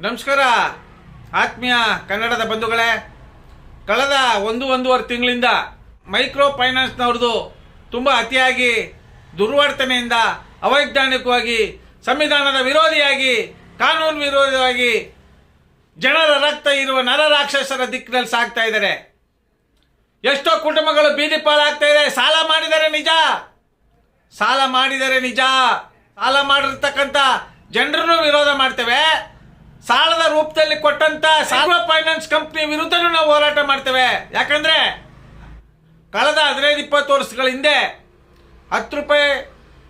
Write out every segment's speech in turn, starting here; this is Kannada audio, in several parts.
ನಮಸ್ಕಾರ. ಆತ್ಮೀಯ ಕನ್ನಡದ ಬಂಧುಗಳೇ, ಕಳೆದ ಒಂದು ಒಂದೂವರೆ ತಿಂಗಳಿಂದ ಮೈಕ್ರೋ ಫೈನಾನ್ಸ್ನವ್ರದ್ದು ತುಂಬ ಅತಿಯಾಗಿ ದುರ್ವರ್ತನೆಯಿಂದ ಅವೈಜ್ಞಾನಿಕವಾಗಿ, ಸಂವಿಧಾನದ ವಿರೋಧಿಯಾಗಿ, ಕಾನೂನು ವಿರೋಧವಾಗಿ ಜನರ ರಕ್ತ ಇರುವ ನರ ರಾಕ್ಷಸರ ದಿಕ್ಕಿನಲ್ಲಿ ಸಾಗ್ತಾ ಇದ್ದಾರೆ. ಎಷ್ಟೋ ಕುಟುಂಬಗಳು ಬೀದಿ ಪಾಲಾಗ್ತಾ ಇದೆ. ಸಾಲ ಮಾಡಿದರೆ ನಿಜ. ಸಾಲ ಮಾಡಿದರೆ ನಿಜ. ಸಾಲ ಮಾಡಿರ್ತಕ್ಕಂಥ ಜನರನ್ನು ವಿರೋಧ ಮಾಡ್ತೇವೆ. ರೂಪದಲ್ಲಿ ಕೊಟ್ಟಂತ ಸಾಲ ಫೈನಾನ್ಸ್ ಕಂಪ್ನಿ ವಿರುದ್ಧನೂ ನಾವು ಹೋರಾಟ ಮಾಡ್ತೇವೆ. ಯಾಕಂದ್ರೆ ಕಳೆದ ಹದಿನೈದು, ಇಪ್ಪತ್ತು ವರ್ಷಗಳ ಹಿಂದೆ ಹತ್ತು ರೂಪಾಯಿ,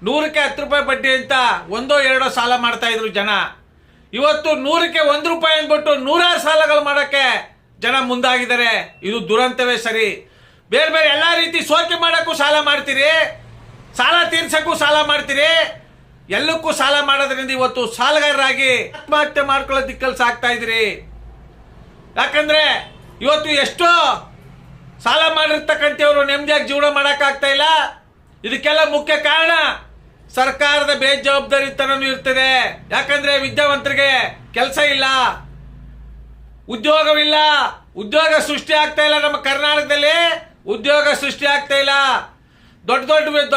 ನೂರಕ್ಕೆ ಹತ್ತು ರೂಪಾಯಿ ಬಡ್ಡಿ ಅಂತ ಒಂದೋ ಎರಡೋ ಸಾಲ ಮಾಡ್ತಾ ಇದ್ರು ಜನ. ಇವತ್ತು ನೂರಕ್ಕೆ ಒಂದು ರೂಪಾಯಿ ಅಂದ್ಬಿಟ್ಟು ನೂರಾರು ಸಾಲಗಳು ಮಾಡೋಕ್ಕೆ ಜನ ಮುಂದಾಗಿದ್ದಾರೆ. ಇದು ದುರಂತವೇ ಸರಿ. ಬೇರೆ ಬೇರೆ ಎಲ್ಲ ರೀತಿ ಸೋಕೆ ಮಾಡೋಕ್ಕೂ ಸಾಲ ಮಾಡ್ತೀರಿ. ಸಾಲ ತೀರ್ಸಕ್ಕೂ ಸಾಲ ಮಾಡ್ತೀರಿ. ಎಲ್ಲಕ್ಕೂ ಸಾಲ ಮಾಡೋದ್ರಿಂದ ಇವತ್ತು ಸಾಲಗಾರರಾಗಿ ಆತ್ಮಹತ್ಯೆ ಮಾಡ್ಕೊಳ್ಳೋ ದಿಕ್ಕಲ್ಲಿ ಸಾಕ್ತಾ ಇದ್ರಿ. ಯಾಕಂದ್ರೆ ಇವತ್ತು ಎಷ್ಟೋ ಸಾಲ ಮಾಡಿರ್ತಕ್ಕಂಥವ್ರು ನೆಮ್ಮದಿಯಾಗಿ ಜೀವನ ಮಾಡೋಕ್ಕಾಗ್ತಾ ಇಲ್ಲ. ಇದಕ್ಕೆಲ್ಲ ಮುಖ್ಯ ಕಾರಣ ಸರ್ಕಾರದ ಬೇಜವಾಬ್ದಾರಿತನೂ ಇರ್ತದೆ. ಯಾಕಂದ್ರೆ ವಿದ್ಯಾವಂತರಿಗೆ ಕೆಲಸ ಇಲ್ಲ ಉದ್ಯೋಗವಿಲ್ಲ ಉದ್ಯೋಗ ಸೃಷ್ಟಿ ಆಗ್ತಾ ಇಲ್ಲ ನಮ್ಮ ಕರ್ನಾಟಕದಲ್ಲಿ. ಉದ್ಯೋಗ ಸೃಷ್ಟಿ ಆಗ್ತಾ ಇಲ್ಲ. ದೊಡ್ಡ ದೊಡ್ಡ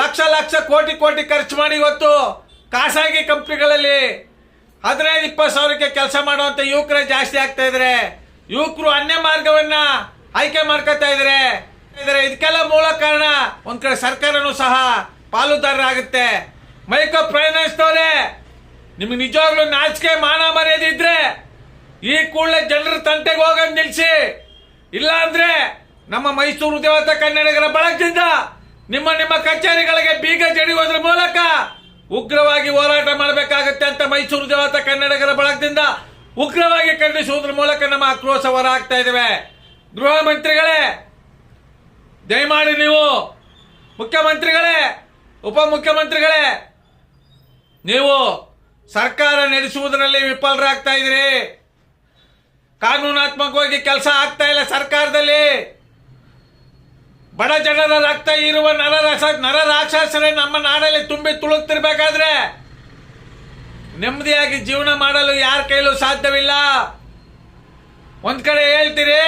ಲಕ್ಷ ಲಕ್ಷ ಕೋಟಿ ಕೋಟಿ ಖರ್ಚು ಮಾಡಿ ಇವತ್ತು ಖಾಸಗಿ ಕಂಪ್ನಿಗಳಲ್ಲಿ ಹದಿನೈದು, ಇಪ್ಪತ್ತು ಸಾವಿರಕ್ಕೆ ಕೆಲಸ ಮಾಡುವಂತ ಯುವಕರೇ ಜಾಸ್ತಿ ಆಗ್ತಾ ಇದ್ರೆ, ಯುವಕರು ಅನ್ಯ ಮಾರ್ಗವನ್ನ ಆಯ್ಕೆ ಮಾಡ್ಕೊತಾ ಇದ್ದಾರೆ. ಇದಕ್ಕೆಲ್ಲ ಮೂಲ ಕಾರಣ ಒಂದ್ ಕಡೆ ಸರ್ಕಾರನೂ ಸಹ ಪಾಲುದಾರರಾಗುತ್ತೆ ಮೈಕೋ ಪ್ರಯಾಣಿಸ್ತವ್ರೆ ನಿಮ್ಗೆ ನಿಜವಾಗ್ಲೂ ನಾಚಿಕೆ ಮಾನ ಮರ್ಯಾದೆ ಇದ್ರೆ ಈ ಕೂಡಲೇ ಜನರ ತಂಟೆಗೆ ಹೋಗೋದು ನಿಲ್ಸಿ ಇಲ್ಲ ಅಂದ್ರೆ ನಮ್ಮ ಮೈಸೂರು ದೇವತಾ ಕನ್ನಡಿಗರ ಬಳಗದಿಂದ ನಿಮ್ಮ ನಿಮ್ಮ ಕಚೇರಿಗಳಿಗೆ ಬೀಗ ಜಡಿಯುವುದರ ಮೂಲಕ ಉಗ್ರವಾಗಿ ಹೋರಾಟ ಮಾಡಬೇಕಾಗುತ್ತೆ ಅಂತ ಮೈಸೂರು ದೇವತಾ ಕನ್ನಡಿಗರ ಬಳಗದಿಂದ ಉಗ್ರವಾಗಿ ಖಂಡಿಸುವುದರ ಮೂಲಕ ನಮ್ಮ ಆಕ್ರೋಶ ಹೊರ ಹಾಕ್ತಾ ಇದ್ದೇವೆ ಗೃಹ ಮಂತ್ರಿಗಳೇ, ದಯಮಾಡಿ ನೀವು ಮುಖ್ಯಮಂತ್ರಿಗಳೇ, ಉಪಮುಖ್ಯಮಂತ್ರಿಗಳೇ, ನೀವು ಸರ್ಕಾರ ನಡೆಸುವುದರಲ್ಲಿ ವಿಫಲರಾಗ್ತಾ ಇದ್ದೀರಿ. ಕಾನೂನಾತ್ಮಕವಾಗಿ ಕೆಲಸ ಆಗ್ತಾ ಇಲ್ಲ ಸರ್ಕಾರದಲ್ಲಿ. ಬಡ ಜನರ ರಕ್ತ ಇರುವ ನರ ರಸ, ನರ ರಾಕ್ಷಸರೇ ನಮ್ಮ ನಾಡಲ್ಲಿ ತುಂಬಿ ತುಳುಕ್ತಿರ್ಬೇಕಾದ್ರೆ? ನೆಮ್ಮದಿಯಾಗಿ ಜೀವನ ಮಾಡಲು ಯಾರ ಕೈಲೂ ಸಾಧ್ಯವಿಲ್ಲ. ಒಂದ್ ಕಡೆ ಹೇಳ್ತೀರಿ,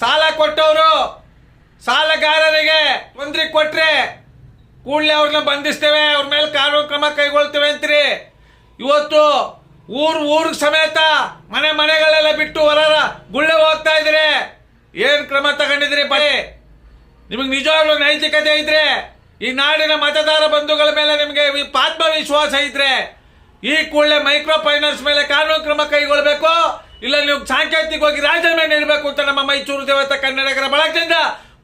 ಸಾಲ ಕೊಟ್ಟವರು ಸಾಲಗಾರರಿಗೆ ತೊಂದರೆ ಕೊಟ್ರೆ ಕೂಡಲೇ ಅವ್ರನ್ನ ಬಂಧಿಸ್ತೇವೆ, ಅವ್ರ ಮೇಲೆ ಕಾನೂನು ಕ್ರಮ ಕೈಗೊಳ್ತೇವೆ ಅಂತೀರಿ. ಇವತ್ತು ಊರು ಊರ್ ಸಮೇತ ಮನೆ ಮನೆಗಳೆಲ್ಲ ಬಿಟ್ಟು ಹೊರ ಗುಳ್ಳೆ ಹೋಗ್ತಾ ಇದ್ರೆ ಏನು ಕ್ರಮ ತಗೊಂಡಿದ್ರಿ ಬರೀ ನಿಮಗೆ ನಿಜವಾಗ್ಲೂ ನೈತಿಕತೆ ಇದ್ರೆ, ಈ ನಾಡಿನ ಮತದಾರ ಬಂಧುಗಳ ಮೇಲೆ ನಿಮಗೆ ಆತ್ಮ ಆತ್ಮವಿಶ್ವಾಸ ಇದ್ರೆ, ಈ ಕೂಡಲೇ ಮೈಕ್ರೋ ಫೈನಾನ್ಸ್ ಮೇಲೆ ಕಾನೂನು ಕ್ರಮ ಕೈಗೊಳ್ಳಬೇಕು ಇಲ್ಲ ನೀವು ಸಾಂಕೇತಿಕವಾಗಿ ರಾಜೀನಾಮೆ ನೀಡಬೇಕು ಅಂತ ನಮ್ಮ ಮೈಸೂರು ದೇವತಾ ಕನ್ನಡಗರ ಬಳಗದಿಂದ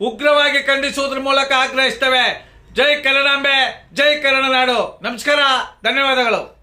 ಉಗ್ರವಾಗಿ ಖಂಡಿಸುವುದ್ರ ಮೂಲಕ ಆಗ್ರಹಿಸ್ತೇವೆ. ಜೈ ಕನ್ನಡಾಂಬೆ, ಜೈ ಕನ್ನಡ ನಾಡು. ನಮಸ್ಕಾರ, ಧನ್ಯವಾದಗಳು.